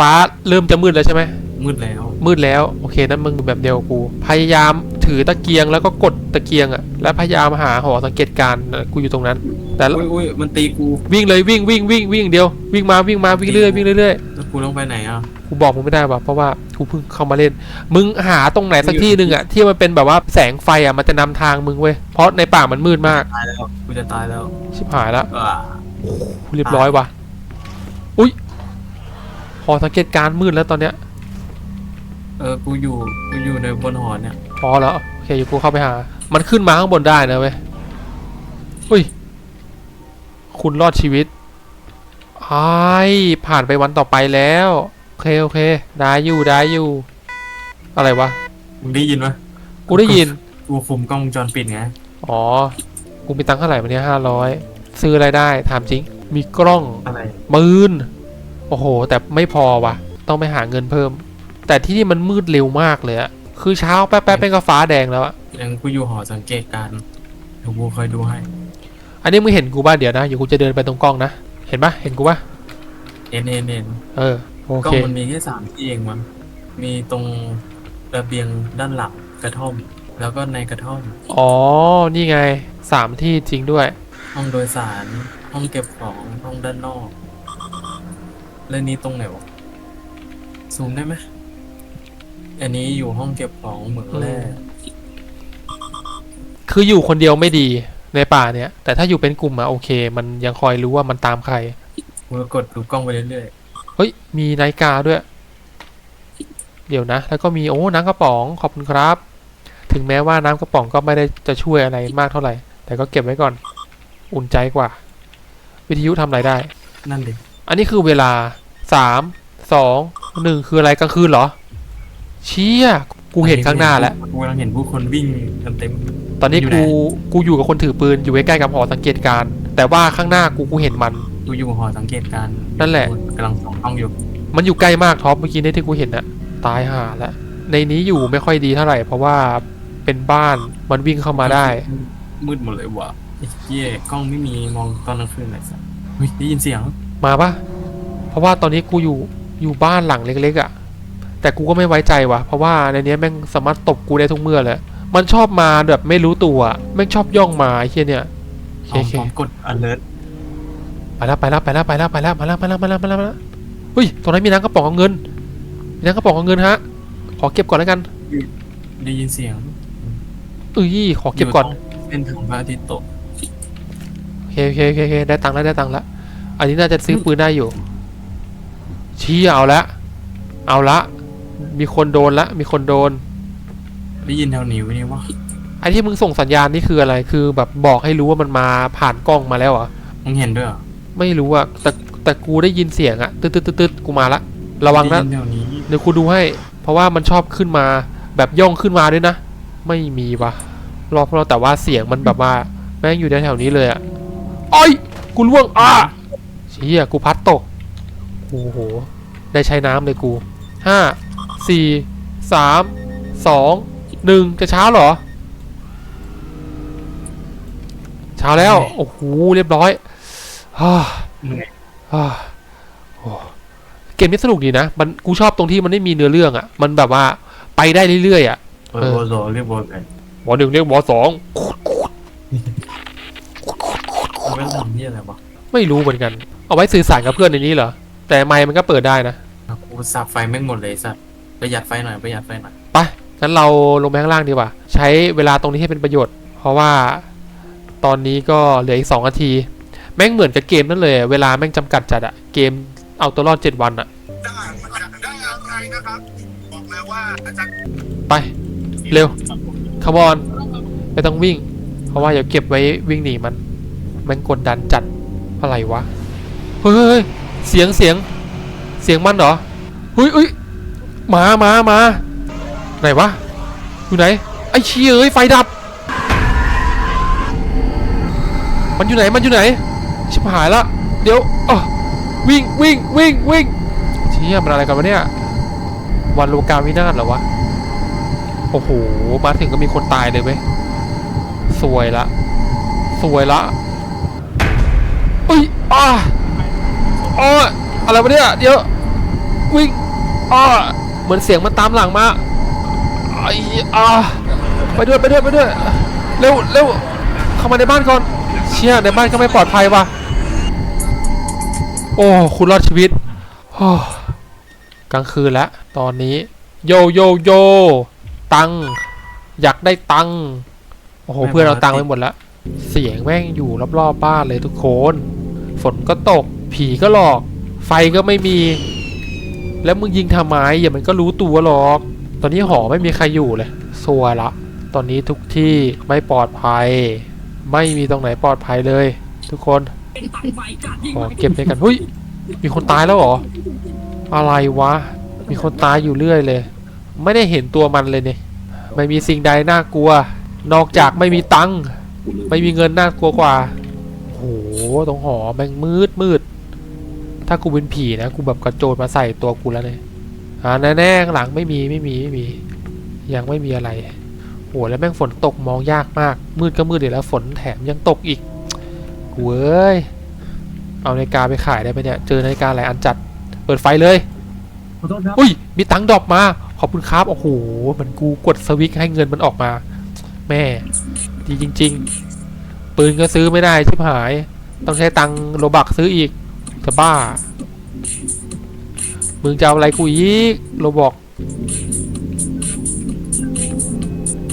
ฟ้าเริ่มจะมืดแล้วใช่ไหมมืดแล้ว มืดแล้วโอเคนั้นมึงแบบเดียวกับกูพยายามถือตะเกียงแล้วก็กดตะเกียงอะแล้วพยายามหาหอสังเกตการณ์กูอยู่ตรงนั้น แต่ละอุ้ยอุ้ยมันตีกูวิ่งเลยวิ่งวิ่งวิ่งวิ่งเดียว วิ่งมาวิ่งมาวิ่งเรื่อยวิ่งเรื่อยแล้วกูต้องไปไหนอะกูบอกมึงไม่ได้ว่ะเพราะว่ากูเพิ่งเข้ามาเล่น มึงหาตรงไหนสักที่หนึ่งอะที่มันเป็นแบบว่าแสงไฟอะมันจะนำทางมึงเว้ยเพราะในป่ามันมืดมากตายแล้วกูจะตายแล้วชิบหายแล้วอ่าเรียบร้อยว่ะอุ้ยห อสังเกตการณ์มืดแล้วตอนเนี้ยเออกูอยู่กูอยู่ในบนหอเนี่ยพอแล้วโอเคอยู่กูเข้าไปหา มันขึ้นมาข้างบนได้นะเว้ยอุ้ย คุณรอดชีวิตไอ้ายผ่านไปวันต่อไปแล้วโอเคโอเค ได้อยู่ได้อยู่ อะไรวะมึงได้ยินไหมกูได้ยิน กูคุมกล้องวงจรปิดไงอ๋อ กูมีตังค์เท่าไหร่วันนี้ห้าร้อยซื้ออะไรได้ถามจริง มีกล้องอะไรปืน โอ้โห แต่ไม่พอว่ะต้องไปหาเงินเพิ่ม แต่ที่นี่มันมืดเร็วมากเลยอะคือเช้าแป๊บๆเป็นก็ฟ้าแดงแล้วอะยังกูอยู่หอสังเกตการณ์เดี๋ยวกูคอยดูให้ อันนี้มึงเห็นกูบ้าเดี๋ยวนะเดี๋ยวกูจะเดินไปตรงกล้องนะ เห็นปะเห็นกูปะเอ็นเอ็นเอ็นเออโอกล้อเคงมันมีแค่สามที่เองมั้งมีตรงระเบียงด้านหลังกระท่อม แล้วก็ในกระท่อม อ๋อ นี่ไงสามที่จริงด้วย ห้องโดยสาร ห้องเก็บของ ห้องด้านนอก แล้วนี้ตรงไหนวะ ซูมได้ไหม อันนี้อยู่ห้องเก็บของเหมืองแร่คืออยู่คนเดียวไม่ดีในป่าเนี่ย แต่ถ้าอยู่เป็นกลุ่มอะโอเค มันยังคอยรู้ว่ามันตามใครกูก็กดดูกล้องไปเรื่อยเฮ้ย มีนาฬิกาด้วย เดี๋ยวนะ แล้วก็มีโอ้น้ำกระป๋องขอบคุณครับ ถึงแม้ว่าน้ำกระป๋องก็ไม่ได้จะช่วยอะไรมากเท่าไหร่ แต่ก็เก็บไว้ก่อน อุ่นใจกว่า วิทยุทำอะไรได้ๆนั่นดิอันนี้คือเวลา สามสองหนึ่งคืออะไรกลางคืนเหรอ เชี่ยกูเห็นข้างหน้าแล้วกูกำลังเห็นผู้คนวิ่งกันเต็ม ตอนนี้อยู่ไหนกูกูอยู่กับคนถือปืนอยู่ใกล้ๆกับหอสังเกตการณ์แต่ว่าข้างหน้ากูกูเห็นมันกูอยู่หอสังเกตการณ์นั่นแหละกำลังส่องกล้องอยู่ มันอยู่ใกล้มากท็อปเมื่อกี้เนี่ยที่กูเห็นน่ะตายห่าแล้วในนี้อยู่ไม่ค่อยดีเท่าไหร่ เพราะว่าเป็นบ้านมันวิ่งเข้ามาได้ มืดหมดเลยว่ะไอ้เหี้ยกล้องไม่มีมองตอนกลางคืนไหนสักเฮ้ยได้ยินเสียงมาปะ เพราะว่าตอนนี้กูอยู่อยู่บ้านหลังเล็กๆอะ่ะ แต่กูก็ไม่ไว้ใจว่ะเพราะว่าในเนี้ยแม่งสามารถตบกูได้ทุกเมื่อเลยมันชอบมาแบบไม่รู้ตัวอะแม่งชอบย่องมาไอ้เฮียเนี่ยโอพร้อมเคพร้อมกด alert ไปแล้วไปแล้วไปแล้วไปแล้วไปแล้วมาแล้วมาแล้วมาแล้วมาแล้วมาแล้วเฮ้ยตรงนั้นมีน้ำกระป๋องเอาเงินมีน้ำกระป๋องเอาเงินฮะ ขอเก็บก่อนแล้วกัน ได้ยินเสียงเอ้ยขอเก็บก่อนยู่ตรงเส้นทางพระอาทิตย์ตกโอเคโอเคโอเคโอเคได้ตังค์แล้วได้ตังค์แล้วอันนี้น่าจะซื้อปืนได้อยู่ ชี้เอาละ เอาละ มีคนโดนละ มีคนโดน ได้ยินแถวนี้ไหมเนี่ยวะไอ้ที่มึงส่งสัญญาณนี่คืออะไร คือแบบบอกให้รู้ว่ามันมาผ่านกล้องมาแล้วเหรอ มึงเห็นด้วยเหรอไม่รู้อะแต่แต่กูได้ยินเสียงอะตึ๊ดตึ๊ดตึ๊ดตึ๊ดกูมาละ ระวังนะได้ยินแถวนี้เดี๋ยวกูดูให้ เพราะว่ามันชอบขึ้นมาแบบย่องขึ้นมาด้วยนะ ไม่มีวะรอบเราแต่ว่าเสียงมันแบบว่า แม่งอยู่แถวๆนี้เลยอะอ้อยกูล่วงอะเชี่ยกูพัดตก โอ้โห ได้ใช้น้ำเลยกูห้าสี่สามสองหนึ่งจะเช้าเหรอ เช้าแล้ว โอ้โห เรียบร้อยฮ่าเหนื่อยฮ่าโอ้เกมนี้สนุกดีนะ มันกูชอบตรงที่มันไม่มีเนื้อเรื่องอะ่ะ มันแบบว่าไปได้เรื่อยๆอะเออเออโบโซเรียกโบโซหมอหนึ่งเรียกหมอสองมันไม่ทำนี่อะไรวะไม่รู้เหมือนกัน เอาไว้สื่อสารกับเพื่อนในนี้เหรอ แต่ไมค์มันก็เปิดได้นะกูสับไฟแม่งหมดเลยสัตว์ประหยัดไฟหน่อยประหยัดไฟหน่อยไปงั้นเราลงไปข้างล่างดีกว่า ใช้เวลาตรงนี้ให้เป็นประโยชน์ เพราะว่าตอนนี้ก็เหลืออีกสองนาที แม่งเหมือนกับเกมนั่นเลย เวลาแม่งจำกัดจัดอะเกมเอาตัวรอดเจ็ดวันอะได้ได้อะไรนะครับบอกเลยว่าอาจารย์ไปเร็วขบอนไม่ต้องวิ่ง เพราะว่าเดี๋ยวเก็บไว้วิ่งหนีมันแม่งกดดันจัดอะไรวะ เฮ้ย เสียงเสียงเสียงมันเหรอเฮ้ยเฮ้ยมามามาไหนวะอยู่ไหนไอ้เชี่ยเอ้ยไฟดับ มันอยู่ไหนมันอยู่ไหน ชิบหายละเดี๋ยวอะวิ่งวิ่งวิ่งวิ่งเชี่ยมันอะไรกันวะเนี่ยวันโลกาวินาศเหรอวะโอ้โหมาถึงก็มีคนตายเลยเว้ยสวยละ สวยละอุ้ยอ่า อ๋ออะไรวะเนี่ยเดี๋ยววิ่งอ้อเหมือนเสียงมันตามหลังมาไอ้อ่าไปด้วยไปด้วยไปด้วยเร็วเร็วเข้ามาในบ้านก่อนเชี่ยในบ้านก็ไม่ปลอดภัยว่ะโอ้คุณรอดชีวิตโอ้กลางคืนแล้วตอนนี้ โยโยโยตังค์อยากได้ตังค์โอ้โหเพื่อนเราตังค์ไปหมดแล้วเสียงแม่งอยู่รอบๆบบ้านเลยทุกคน ฝนก็ตก ผีก็หลอก ไฟก็ไม่มี แล้วมึงยิงทำไมอย่ามันก็รู้ตัวหรอก ตอนนี้หอไม่มีใครอยู่เลยซัวละ ตอนนี้ทุกที่ไม่ปลอดภัย ไม่มีตรงไหนปลอดภัยเลย ทุกคนขอเก็บในกันเฮ้ยมีคนตายแล้วเหรอ อะไรวะ มีคนตายอยู่เรื่อยเลย ไม่ได้เห็นตัวมันเลยเนี่ย ไม่มีสิ่งใดน่ากลัว นอกจากไม่มีตังค์ ไม่มีเงินน่ากลัวกว่าโอ้โหตรงหอแม่งมืดมืด ถ้ากูเป็นผีนะกูแบบกระโจนมาใส่ตัวกูแล้วเนี่ยอ่าแน่ๆข้างหลังไม่มีไม่มีไม่มี ยังไม่มีอะไรโหแล้วแม่งฝนตกมองยากมาก มืดก็มืดเดี๋ยวแล้วฝนแถมยังตกอีกกูเอ้ยเอานาฬิกาไปขายได้ไหมเนี่ยเจอนาฬิกาหลายอันจัด เปิดไฟเลยขอโทษครับอุ้ยมีตังค์ดรอปมาขอบคุณครับโอ้โหมันกูกดสวิตช์ให้เงินมันออกมา แม่ดีจริง ๆ ปืนก็ซื้อไม่ได้ชิบหาย ต้องใช้ตังค์โลบักซื้ออีก จะบ้า มึงจะเอาอะไรกูอีกโลบอก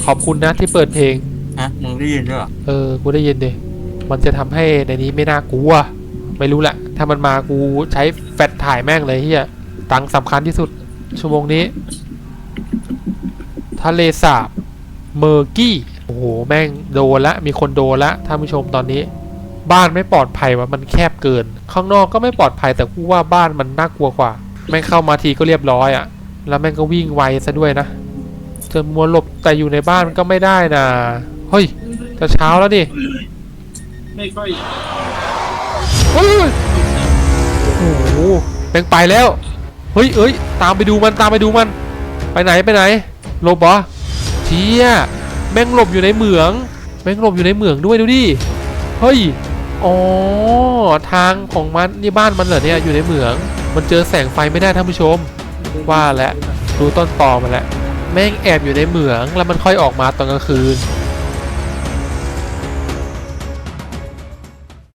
ขอบคุณนะที่เปิดเพลง ฮะมึงได้ยินด้วยเหรอเออ กูได้ยินดิมันจะทำให้ในนี้ไม่น่ากลัว ไม่รู้แหละ ถ้ามันมากูใช้แฟลชถ่ายแม่งเลยเฮียตังค์สำคัญที่สุด ชั่วโมงนี้ ทะเลสาบ เมอร์กี้ โอ้โห แม่งโดนละ มีคนโดนละท่านผู้ชมตอนนี้ บ้านไม่ปลอดภัยว่ะมันแคบเกิน ข้างนอกก็ไม่ปลอดภัยแต่กูว่าบ้านมันน่ากลัวกว่าแม่งเข้ามาทีก็เรียบร้อยอะ่ะ แล้วแม่งก็วิ่งไวซะด้วยนะจนมัวหลบแต่อยู่ในบ้านก็ไม่ได้นะเฮ้ยจะเช้าแล้วดิไม่ค่อยเฮ้ยโอ้โหแม่งไปแล้วเฮ้ยเอ้ยตามไปดูมันตามไปดูมัน ไปไหนไปไหนหลบเหรอเชี่ยแม่งหลบอยู่ในเหมือง แม่งหลบอยู่ในเหมืองด้วยดูดิเฮ้ย อ๋อทางของมันนี่บ้านมันเหรอเนี่ยอยู่ในเหมือง มันเจอแสงไฟไม่ได้ท่านผู้ชม ว่าแล้วดูต้นตอมันแล้วแม่งแอบอยู่ในเหมืองแล้วมันค่อยออกมาตอนกลางคืน